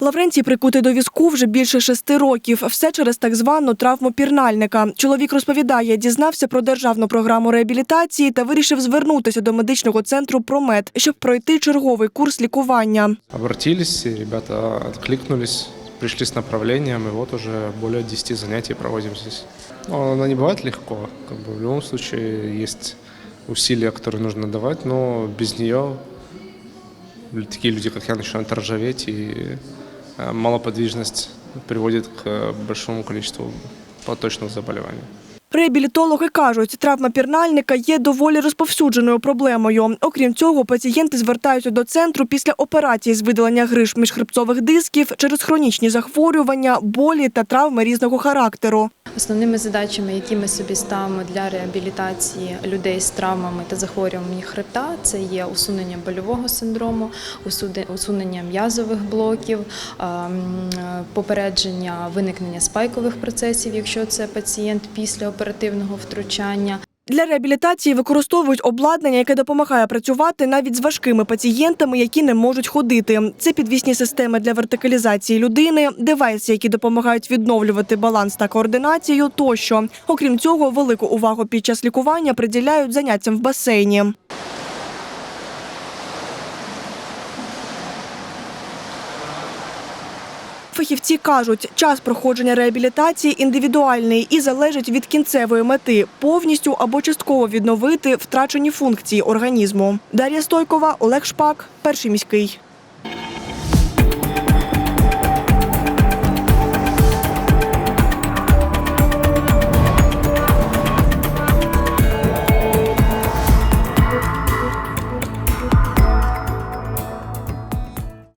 Лаврентій прикутий до візку вже більше шести років. Все через так звану травму пірнальника. Чоловік розповідає, дізнався про державну програму реабілітації та вирішив звернутися до медичного центру «Промед», щоб пройти черговий курс лікування. Обратились, и ребята откликнулись, пришли с направлением, и вот уже более 10 занятий проводим здесь. Но она не бывает легко, как бы в любом случае есть усилия, которые нужно давать, но без нее такие люди, как я, начинают ржаветь, и э, малоподвижность приводит к э, большому количеству поточных заболеваний. Реабілітологи кажуть, травма пірнальника є доволі розповсюдженою проблемою. Окрім цього, пацієнти звертаються до центру після операції з видалення гриж міжхребцових дисків через хронічні захворювання, болі та травми різного характеру. Основними задачами, які ми собі ставимо для реабілітації людей з травмами та захворюваннями хребта, це є усунення больового синдрому, усунення м'язових блоків, ем, попередження виникнення спайкових процесів, якщо це пацієнт після оперативного втручання. Для реабілітації використовують обладнання, яке допомагає працювати навіть з важкими пацієнтами, які не можуть ходити. Це підвісні системи для вертикалізації людини, девайси, які допомагають відновлювати баланс та координацію тощо. Окрім цього, велику увагу під час лікування приділяють заняттям в басейні. Фахівці кажуть, час проходження реабілітації індивідуальний і залежить від кінцевої мети повністю або частково відновити втрачені функції організму. Дар'я Стойкова, Олег Шпак, перший міський.